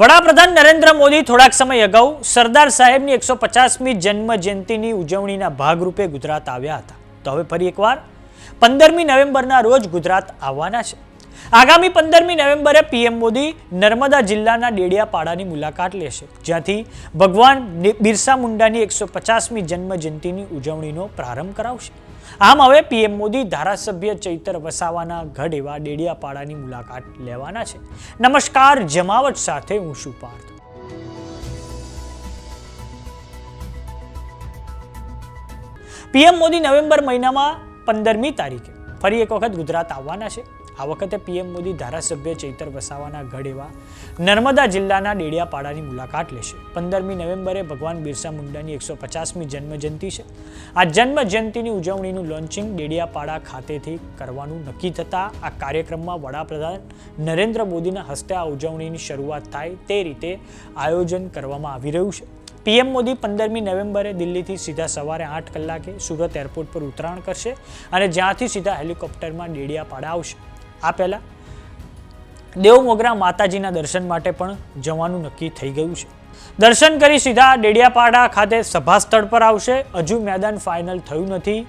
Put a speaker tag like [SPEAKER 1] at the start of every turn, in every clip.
[SPEAKER 1] વડાપ્રધાન નરેન્દ્ર મોદી થોડાક સમય અગાઉ સરદાર સાહેબની એકસો પચાસમી જન્મ જયંતિની ઉજવણીના ભાગરૂપે ગુજરાત આવ્યા હતા. તો હવે ફરી એકવાર પંદરમી નવેમ્બરના રોજ ગુજરાત આવવાના છે. આગામી પંદરમી નવેમ્બરે પીએમ મોદી નર્મદા જિલ્લાના ડેડિયાપાડાની મુલાકાત લેશે, જ્યાંથી ભગવાન બિરસા મુંડાની એકસો પચાસમી જન્મ જયંતિની ઉજવણીનો પ્રારંભ કરાવશે. આમ હવે પીએમ મોદી ધારાસભ્ય ચૈતર વસાવાના ગઢ એવા ડેડિયાપાડાની મુલાકાત લેવાના છે. નમસ્કાર, જમાવટ સાથે હું શું પાર્થ. પીએમ મોદી નવેમ્બર મહિનામાં પંદરમી તારીખે ફરી એક વખત ગુજરાત આવવાના છે. આ વખતે પીએમ મોદી ધારાસભ્ય ચૈતર વસાવાના ગઢ એવા નર્મદા જિલ્લાના ડેડિયાપાડાની મુલાકાત લેશે. પંદરમી નવેમ્બરે ભગવાન બિરસા મુંડાની એકસો પચાસમી જન્મજયંતિ છે. આ જન્મજયંતિની ઉજવણીનું લોન્ચિંગ ડેડિયાપાડા ખાતેથી કરવાનું નક્કી થતાં આ કાર્યક્રમમાં વડાપ્રધાન નરેન્દ્ર મોદીના હસ્તે આ ઉજવણીની શરૂઆત થાય તે રીતે આયોજન કરવામાં આવી રહ્યું છે. પીએમ મોદી પંદરમી નવેમ્બરે દિલ્હીથી સીધા સવારે આઠ કલાકે સુરત એરપોર્ટ પર ઉતરાણ કરશે અને જ્યાંથી સીધા હેલિકોપ્ટરમાં ડેડિયાપાડા આવશે. આ પહેલાં દેવમોગરા માતાજીના દર્શન માટે પણ જવાનું નક્કી થઈ ગયું છે. દર્શન કરી સીધા ડેડિયાપાડા ખાતે સભા સ્થળ પર આવશે. હજુ મેદાન ફાઇનલ થયું નથી.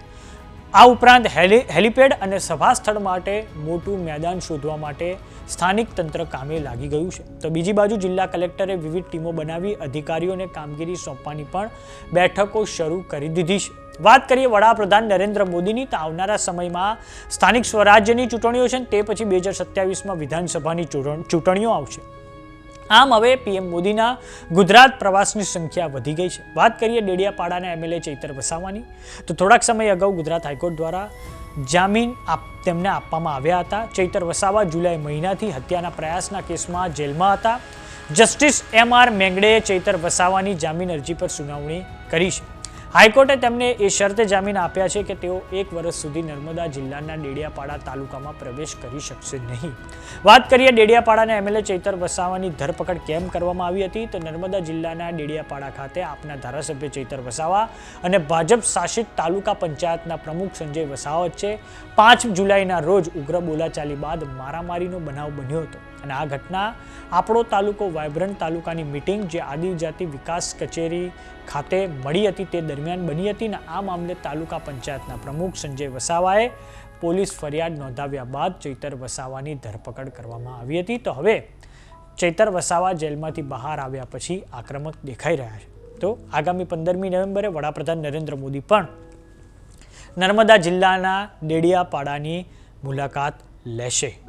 [SPEAKER 1] આ ઉપરાંત હેલી હેલિપેડ અને સભા સ્થળ માટે મોટું મેદાન શોધવા માટે સ્થાનિક તંત્ર કામે લાગી ગયું છે. તો બીજી બાજુ જિલ્લા કલેક્ટરે વિવિધ ટીમો બનાવી અધિકારીઓને કામગીરી સોંપવાની પણ બેઠકો શરૂ કરી દીધી છે. વાત કરીએ વડાપ્રધાન નરેન્દ્ર મોદીની, તો આવનારા સમયમાં સ્થાનિક સ્વરાજ્યની ચૂંટણીઓ છે તે પછી બે હજાર સત્યાવીસમાં વિધાનસભાની ચૂંટણ- ચૂંટણીઓ આવશે. આમ હવે પીએમ મોદીના ગુજરાત પ્રવાસની સંખ્યા વધી ગઈ છે. વાત કરીએ ડેડિયાપાડાના એમએલએ ચૈતર વસાવાની. તો થોડાક સમય અગાઉ ગુજરાત હાઈકોર્ટ દ્વારા જામીન આપ, તેમને આપવામાં આવ્યા હતા. ચૈતર વસાવા જુલાઈ મહિનાથી હત્યાના પ્રયાસના કેસમાં જેલમાં હતા. જસ્ટિસ એમ આર મેંગડેએ ચૈતર વસાવાની જામીન અરજી પર સુનાવણી કરી છે. હાઈકોર્ટે તેમને એ શરતે જામીન આપ્યા છે કે તેઓ એક વર્ષ સુધી નર્મદા જિલ્લાના ડેડિયાપાડા તાલુકામાં પ્રવેશ કરી શકશે નહીં. વાત કરીએ ડેડિયાપાડાના એમએલએ ચૈતર વસાવાની ધરપકડ કેમ કરવામાં આવી હતી, તો નર્મદા જિલ્લાના ડેડિયાપાડા ખાતે આપના ધારાસભ્ય ચૈતર વસાવા અને ભાજપ શાસિત તાલુકા પંચાયતના પ્રમુખ સંજય વસાવત છે. પાંચ જુલાઈના રોજ ઉગ્ર બોલાચાલી બાદ મારામારીનો બનાવ બન્યો હતો અને આ ઘટના આપણો તાલુકો વાયબ્રન્ટ તાલુકાની મિટિંગ જે આદિજાતિ વિકાસ કચેરી ખાતે મળી હતી તે દરમિયાન બની હતી ને આ મામલે તાલુકા પંચાયતના પ્રમુખ સંજય વસાવાએ પોલીસ ફરિયાદ નોંધાવ્યા બાદ ચૈતર વસાવાની ધરપકડ કરવામાં આવી હતી. તો હવે ચૈતર વસાવા જેલમાંથી બહાર આવ્યા પછી આક્રમક દેખાઈ રહ્યા છે. તો આગામી પંદરમી નવેમ્બરે વડાપ્રધાન નરેન્દ્ર મોદી પણ નર્મદા જિલ્લાના ડેડિયાપાડાની મુલાકાત લેશે.